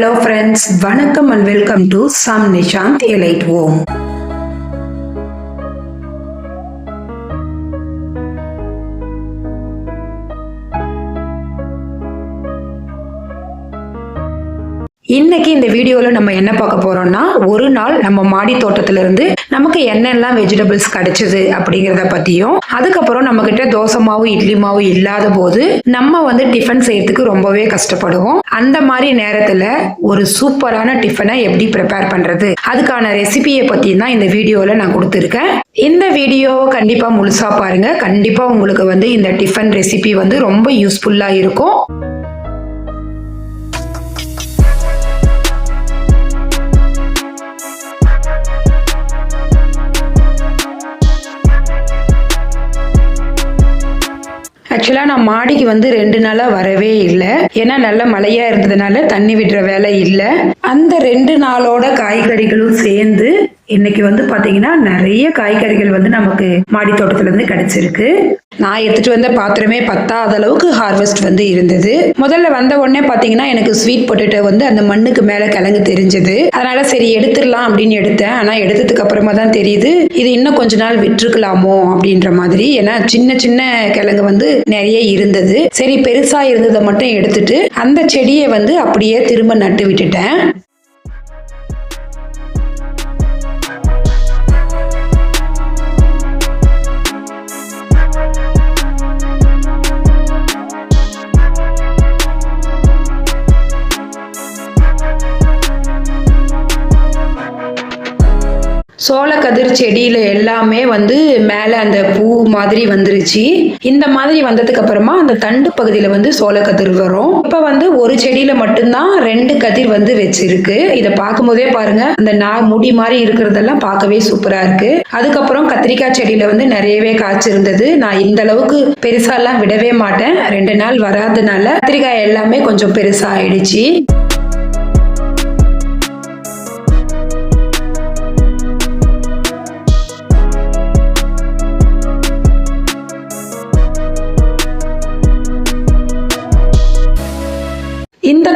Hello friends வணக்கம் and welcome to Sam Nishanth elite ஓம் இன்னைக்கு இந்த வீடியோவில் நம்ம என்ன பார்க்க போறோம்னா ஒரு நாள் நம்ம மாடி தோட்டத்துல இருந்து நமக்கு என்னெல்லாம் வெஜிடபிள்ஸ் கிடைச்சது அப்படிங்கிறத பத்தியும் அதுக்கப்புறம் நம்ம கிட்ட தோசை மாவு இட்லி மாவு இல்லாத போது நம்ம வந்து டிஃபன் செய்யறதுக்கு ரொம்பவே கஷ்டப்படுவோம். அந்த மாதிரி நேரத்துல ஒரு சூப்பரான டிஃபனை எப்படி ப்ரிப்பேர் பண்றது? அதுக்கான ரெசிபியை பத்தி தான் இந்த வீடியோல நான் கொடுத்துருக்கேன். இந்த வீடியோவை கண்டிப்பா முழுசா பாருங்க. கண்டிப்பா உங்களுக்கு வந்து இந்த டிஃபன் ரெசிபி வந்து ரொம்ப யூஸ்ஃபுல்லா இருக்கும். ஆக்சுவலாக நான் மாடிக்கு வந்து ரெண்டு நாளாக வரவே இல்லை. ஏன்னா நல்ல மழையாக இருந்ததுனால தண்ணி விடுற வேலை இல்லை. அந்த ரெண்டு நாளோட காய்கறிகளும் சேர்ந்து இன்னைக்கு வந்து பாத்தீங்கன்னா நிறைய காய்கறிகள் வந்து நமக்கு மாடி தோட்டத்துல இருந்து கிடைச்சிருக்கு. நான் எடுத்துட்டு வந்த பாத்திரமே பத்தாத அளவுக்கு ஹார்வெஸ்ட் வந்து இருந்தது. முதல்ல வந்த உடனே பாத்தீங்கன்னா எனக்கு ஸ்வீட் பொட்டேட்டோ வந்து அந்த மண்ணுக்கு மேல கிழங்கு தெரிஞ்சது. அதனால சரி எடுத்துடலாம் அப்படின்னு எடுத்தேன். ஆனா எடுத்ததுக்கு அப்புறமா தான் தெரியுது இது இன்னும் கொஞ்ச நாள் விட்டுருக்கலாமோ அப்படின்ற மாதிரி. ஏன்னா சின்ன சின்ன கிழங்கு வந்து நிறைய இருந்தது. சரி பெருசா இருந்ததை மட்டும் எடுத்துட்டு அந்த செடியை வந்து அப்படியே திரும்ப நட்டு விட்டுட்டேன். கதிர் செடியில எல்லாமே வந்து மேல அந்த பூ மாதிரி வந்துருச்சு. இந்த மாதிரி வந்ததுக்கு அப்புறமா அந்த தண்டு பகுதியில வந்து சோளக்கதிர் வரும். இப்ப வந்து ஒரு செடியில மட்டும்தான் ரெண்டு கதிர் வந்து வச்சிருக்கு. இதை பார்க்கும் போதே பாருங்க அந்த நா முடி மாதிரி இருக்கிறதெல்லாம் பார்க்கவே சூப்பரா இருக்கு. அதுக்கப்புறம் கத்திரிக்காய் செடியில வந்து நிறையவே காய்ச்சிருந்தது. நான் இந்த அளவுக்கு பெருசா எல்லாம் விடவே மாட்டேன். ரெண்டு நாள் வராதனால கத்திரிக்காய் எல்லாமே கொஞ்சம் பெருசா ஆயிடுச்சு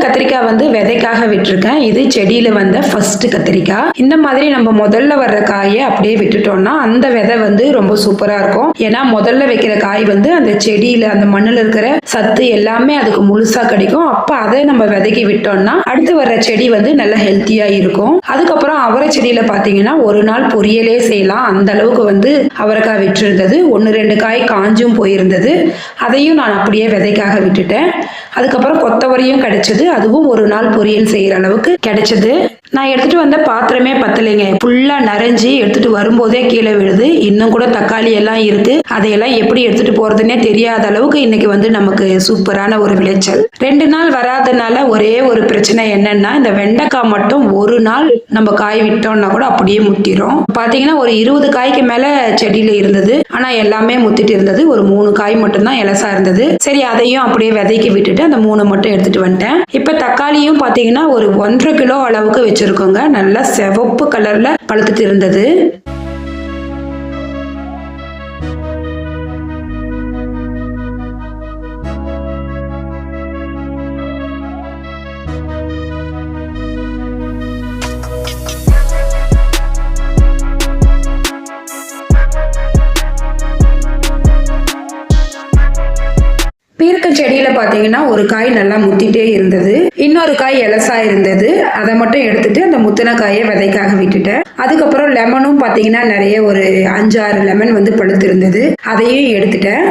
கத்திரிக்காய் வந்து விதைக்காக விட்டுருக்கேன். இது செடியில வந்த ஃபர்ஸ்ட் கத்திரிக்காய். இந்த மாதிரி நம்ம முதல்ல வர்ற காயை அப்படியே விட்டுட்டோம்னா அந்த விதை வந்து ரொம்ப சூப்பரா இருக்கும். ஏன்னா முதல்ல வைக்கிற காய் வந்து அந்த செடியில அந்த மண்ணில் இருக்கிற சத்து எல்லாமே அதுக்கு முழுசா கிடைக்கும். அப்ப அதை நம்ம விதைக்கி விட்டோம்னா அடுத்து வர்ற செடி வந்து நல்லா ஹெல்த்தியா இருக்கும். அதுக்கப்புறம் அவரை செடியில பாத்தீங்கன்னா ஒரு நாள் பொரியலே செய்யலாம். அந்த அளவுக்கு வந்து அவரைக்காய் விட்டுருந்தது. ஒன்று ரெண்டு காய் காஞ்சும் போயிருந்தது. அதையும் நான் அப்படியே விதைக்காக விட்டுட்டேன். அதுக்கப்புறம் கொத்தவரையும் கிடைச்சது. அதுவும் ஒரு நாள் பொரியல் செய்யற அளவுக்கு கிடைச்சது. நான் எடுத்துட்டு வந்த பாத்திரமே பத்தலைங்க. ஃபுல்லா நரைஞ்சி எடுத்துட்டு வரும்போதே கீழே விழுது. இன்னும் கூட தக்காளி எல்லாம் இருக்கு. அதையெல்லாம் எப்படி எடுத்துட்டு போறதுன்னே தெரியாத அளவுக்கு இன்னைக்கு வந்து நமக்கு சூப்பரான ஒரு விளைச்சல். ரெண்டு நாள் வராதனால ஒரே ஒரு பிரச்சனை என்னன்னா இந்த வெண்டைக்காய் மட்டும் ஒரு நாள் நம்ம காய் விட்டோம்னா கூட அப்படியே முத்திரும். பாத்தீங்கன்னா ஒரு இருபது காய்க்கு மேல செடியில இருந்தது. ஆனா எல்லாமே முத்திட்டு இருந்தது. ஒரு மூணு காய் மட்டும்தான் இலசா இருந்தது. சரி அதையும் அப்படியே விதைக்கு விட்டுட்டு அந்த மூணு மட்டும் எடுத்துட்டு வந்துட்டேன். இப்போ தக்காளியும் பார்த்தீங்கன்னா ஒரு ஒன்றரை கிலோ அளவுக்கு வச்சுருக்கோங்க. நல்லா சிவப்பு கலரில் பழுத்துட்டு இருந்தது. பார்த்தீங்கன்னா ஒரு காய் நல்லா முத்திட்டே இருந்தது. இன்னொரு காய் எலசா இருந்தது. அதை மட்டும் எடுத்துட்டு அந்த முத்தின காயை விதைக்காக விட்டுட்டேன். அதுக்கப்புறம் லெமனும் பார்த்தீங்கன்னா நிறைய ஒரு அஞ்சாறு லெமன் வந்து பழுத்து இருந்தது அதையும் எடுத்துட்டேன்.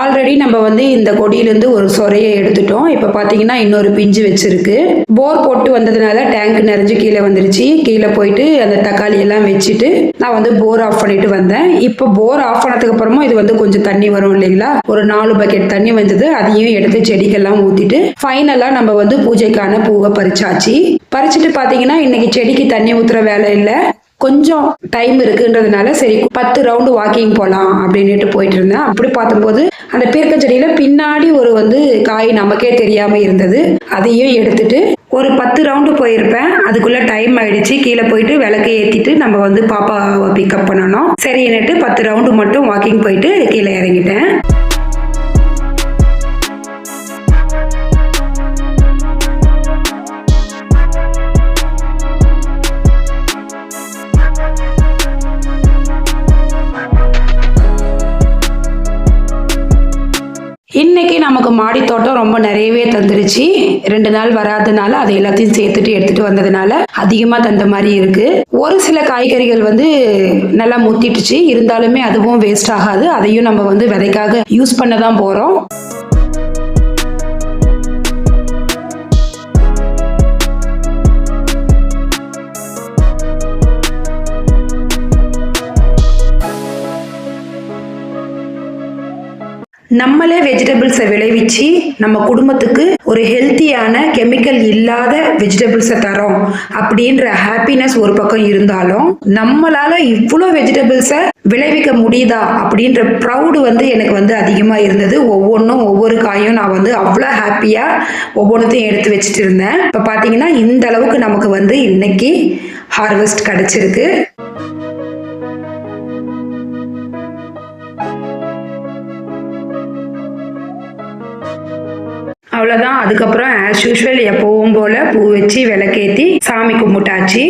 ஆல்ரெடி நம்ம வந்து இந்த கொடியிலேருந்து ஒரு சொரையை எடுத்துட்டோம். இப்போ பார்த்தீங்கன்னா இன்னொரு பிஞ்சு வச்சிருக்கு. போர் போட்டு வந்ததுனால டேங்க் நிறைஞ்சு கீழே வந்துருச்சு. கீழே போயிட்டு அந்த தக்காளி எல்லாம் வச்சுட்டு நான் வந்து போர் ஆஃப் பண்ணிட்டு வந்தேன். இப்போ போர் ஆஃப் பண்ணதுக்கு அப்புறமும் இது வந்து கொஞ்சம் தண்ணி வரும் இல்லைங்களா? ஒரு நாலு பக்கெட் தண்ணி வந்தது. அதையும் எடுத்து செடிக்கெல்லாம் ஊற்றிட்டு ஃபைனலாக நம்ம வந்து பூஜைக்கான பூவை பறிச்சாச்சு. பறிச்சுட்டு பார்த்தீங்கன்னா இன்னைக்கு செடிக்கு தண்ணி ஊற்றுற வேலை இல்லை. கொஞ்சம் டைம் இருக்குன்றதுனால சரி பத்து ரவுண்டு வாக்கிங் போகலாம் அப்படின்ட்டு போயிட்டு இருந்தேன். அப்படி பார்த்தபோது அந்த பீர்க்க செடியில பின்னாடி ஒரு வந்து காய் நமக்கே தெரியாம இருந்தது. அதையும் எடுத்துட்டு ஒரு பத்து ரவுண்டு போயிருப்பேன். அதுக்குள்ள டைம் ஆயிடுச்சு. கீழே போயிட்டு விளக்கு ஏற்றிட்டு நம்ம வந்து பாப்பாவை பிக்கப் பண்ணணும். சரின்னுட்டு பத்து ரவுண்டு மட்டும் வாக்கிங் போயிட்டு கீழே இறங்கிட்டேன். மாடி தோட்டம் ரொம்ப நிறையவே தந்துருச்சு. ரெண்டு நாள் வராதனால அதை எல்லாத்தையும் சேர்த்துட்டு எடுத்துட்டு வந்ததுனால அதிகமா தந்த மாதிரி இருக்கு. ஒரு சில காய்கறிகள் வந்து நல்லா முத்திட்டுச்சு. இருந்தாலுமே அதுவும் வேஸ்ட் ஆகாது. அதையும் நம்ம வந்து விதைக்காக யூஸ் பண்ண தான் போறோம். நம்மளே வெஜிடபிள்ஸை விளைவிச்சு நம்ம குடும்பத்துக்கு ஒரு ஹெல்த்தியான கெமிக்கல் இல்லாத வெஜிடபிள்ஸை தரோம் அப்படின்ற ஹாப்பினஸ் ஒரு பக்கம் இருந்தாலும் நம்மளால இவ்வளோ வெஜிடபிள்ஸை விளைவிக்க முடியுதா அப்படின்ற ப்ரௌடு வந்து எனக்கு வந்து அதிகமாக இருந்தது. ஒவ்வொன்றும் ஒவ்வொரு காயும் நான் வந்து அவ்வளோ ஹாப்பியாக ஒவ்வொன்றத்தையும் எடுத்து வச்சுட்டு இருந்தேன். இப்போ பார்த்தீங்கன்னா இந்த அளவுக்கு நமக்கு வந்து இன்னைக்கு ஹார்வெஸ்ட் கிடச்சிருக்கு. அதுக்கப்புறம் ஆஸ் யூஷுவல் எப்பவும் போல பூ வச்சு விளக்கேற்றி சாமி கும்பிட்டாச்சு.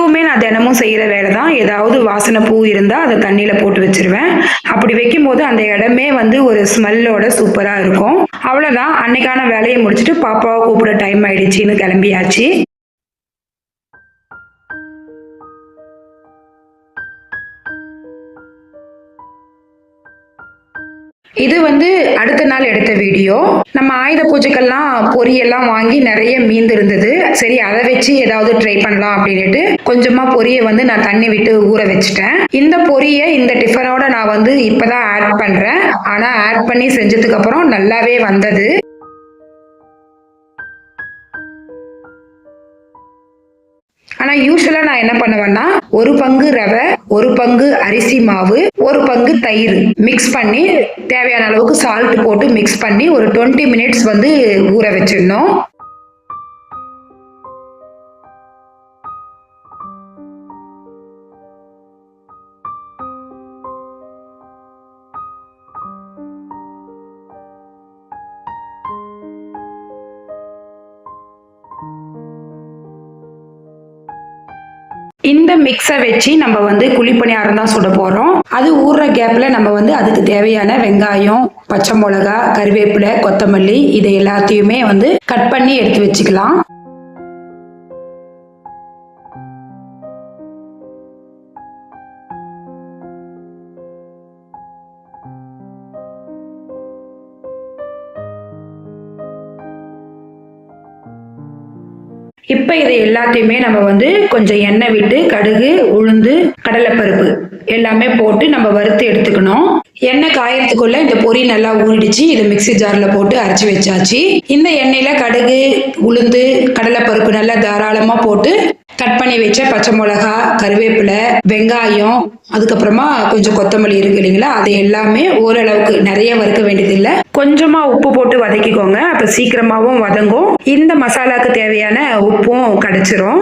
இதுவுமே நான் தினமும் செய்கிற வேலை தான் ஏதாவது வாசனை பூ இருந்தால் அதை தண்ணியில் போட்டு வச்சிருவேன். அப்படி வைக்கும்போது அந்த இடமே வந்து ஒரு ஸ்மெல்லோட சூப்பராக இருக்கும். அவ்வளோதான் அன்னைக்கான வேலையை முடிச்சுட்டு பாப்பாவை கூப்பிட டைம் ஆயிடுச்சின்னு கிளம்பியாச்சு. இது வந்து அடுத்த நாள் எடுத்த வீடியோ. நம்ம ஆயுத பூஜைக்கெல்லாம் பொரியெல்லாம் வாங்கி நிறைய மீந்து இருந்தது. சரி அதை வச்சு ஏதாவது ட்ரை பண்ணலாம் அப்படின்ட்டு கொஞ்சமா பொரியை வந்து நான் தண்ணி விட்டு ஊற வச்சுட்டேன். இந்த பொரியை இந்த டிஃபனோட நான் வந்து இப்பதான் ஆட் பண்றேன். ஆனா ஆட் பண்ணி செஞ்சதுக்கு அப்புறம் நல்லாவே வந்தது. ஆனா யூஸ்வலா நான் என்ன பண்ணுவேன்னா ஒரு பங்கு ரவை ஒரு பங்கு அரிசி மாவு ஒரு பங்கு தயிர். மிக்ஸ் பண்ணி தேவையான அளவுக்கு சால்ட் போட்டு மிக்ஸ் பண்ணி ஒரு டுவெண்ட்டி மினிட்ஸ் வந்து ஊற வச்சிடணும். இந்த மிக்ஸை வச்சு நம்ம வந்து குழிப்பணியாரம் தான் சுட போகிறோம் அது ஊறுற கேப்பில் நம்ம வந்து அதுக்கு தேவையான வெங்காயம் பச்சை மிளகா கருவேப்பிலை கொத்தமல்லி இதை எல்லாத்தையுமே வந்து கட் பண்ணி எடுத்து வச்சுக்கலாம். இப்போ இதை எல்லாத்தையுமே நம்ம வந்து கொஞ்சம் எண்ணெய் விட்டு கடுகு உளுந்து கடலைப்பருப்பு எல்லாமே போட்டு நம்ம வறுத்து எடுத்துக்கணும். எண்ணெய் காயறதுக்குள்ள இந்த பொரி நல்லா ஊறிடுச்சு. இதை மிக்ஸி ஜாரில் போட்டு அரைச்சி வச்சாச்சு. இந்த எண்ணெயில் கடுகு உளுந்து கடலைப்பருப்பு நல்லா தாராளமாக போட்டு கட் பண்ணி வச்ச பச்சை மிளகா கருவேப்பிலை வெங்காயம் அதுக்கப்புறமா கொஞ்சம் கொத்தமல்லி இருக்கு இல்லைங்களா? அது எல்லாமே ஓரளவுக்கு நிறைய வறுக்க வேண்டியதில்லை. கொஞ்சமா உப்பு போட்டு வதக்கிக்கோங்க. அப்ப சீக்கிரமாவும் வதங்கும். இந்த மசாலாக்கு தேவையான உப்பும் கிடைச்சிரும்.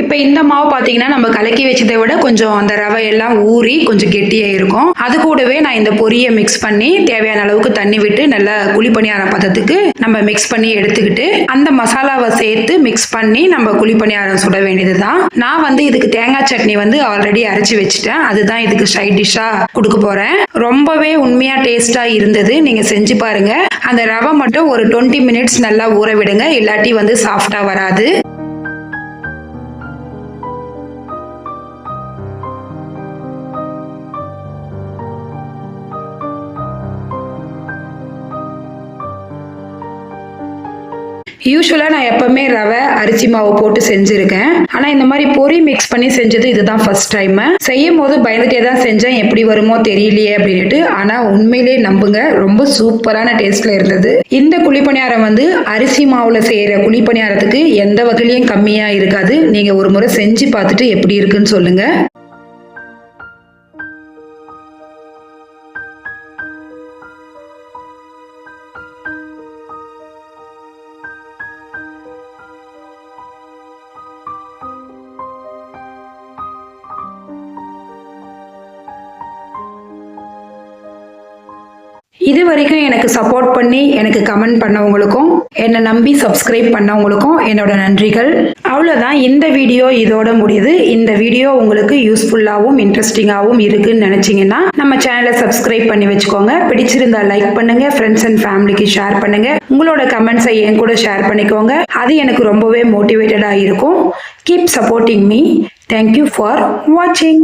இப்போ இந்த மாவு பார்த்தீங்கன்னா நம்ம கலக்கி வச்சதை விட கொஞ்சம் அந்த ரவை எல்லாம் ஊறி கொஞ்சம் கெட்டியாக இருக்கும். அது கூடவே நான் இந்த பொரியை மிக்ஸ் பண்ணி தேவையான அளவுக்கு தண்ணி விட்டு நல்லா குழிப்பணியார பதத்துக்கு நம்ம மிக்ஸ் பண்ணி எடுத்துக்கிட்டு அந்த மசாலாவை சேர்த்து மிக்ஸ் பண்ணி நம்ம குழிப்பணியாரம் சுட வேண்டியது தான் நான் வந்து இதுக்கு தேங்காய் சட்னி வந்து ஆல்ரெடி அரைச்சி வச்சுட்டேன். அதுதான் இதுக்கு சைட் டிஷ்ஷாக கொடுக்க போகிறேன் ரொம்பவே உண்மையாக டேஸ்ட்டாக இருந்தது. நீங்கள் செஞ்சு பாருங்கள் அந்த ரவை மட்டும் ஒரு டுவெண்ட்டி மினிட்ஸ் நல்லா ஊற விடுங்க. இல்லாட்டி வந்து சாஃப்டாக வராது. யூஸ்வலாக நான் எப்போவுமே ரவை அரிசி மாவு போட்டு செஞ்சுருக்கேன். ஆனால் இந்த மாதிரி பொரி மிக்ஸ் பண்ணி செஞ்சது இதுதான் ஃபர்ஸ்ட் டைம் செய்யும் போது பயந்துட்டே தான் செஞ்சேன். எப்படி வருமோ தெரியலையே அப்படின்ட்டு ஆனால் உண்மையிலே நம்புங்க ரொம்ப சூப்பரான டேஸ்ட்ல இருந்தது. இந்த குழிப்பணியாரம் வந்து அரிசி மாவுல செய்யற குழிப்பணியாரத்துக்கு எந்த வகையிலையும் கம்மியா இருக்காது. நீங்க ஒரு முறை செஞ்சு பார்த்துட்டு எப்படி இருக்குன்னு சொல்லுங்க. இது வரைக்கும் எனக்கு சப்போர்ட் பண்ணி எனக்கு கமெண்ட் பண்ணவங்களுக்கும் என்னை நம்பி சப்ஸ்கிரைப் பண்ணவங்களுக்கும் என்னோட நன்றிகள். அவ்வளோதான் இந்த வீடியோ இதோட முடியுது. இந்த வீடியோ உங்களுக்கு யூஸ்ஃபுல்லாகவும் இன்ட்ரெஸ்டிங்காகவும் இருக்குன்னு நினச்சிங்கன்னா நம்ம சேனலை சப்ஸ்கிரைப் பண்ணி வச்சுக்கோங்க. பிடிச்சிருந்தா லைக் பண்ணுங்க. ஃப்ரெண்ட்ஸ் அண்ட் ஃபேமிலிக்கு ஷேர் பண்ணுங்க. உங்களோட கமெண்ட்ஸை என் கூட ஷேர் பண்ணிக்கோங்க. அது எனக்கு ரொம்பவே மோட்டிவேட்டடாக இருக்கும். Keep supporting me thank you for வாட்சிங்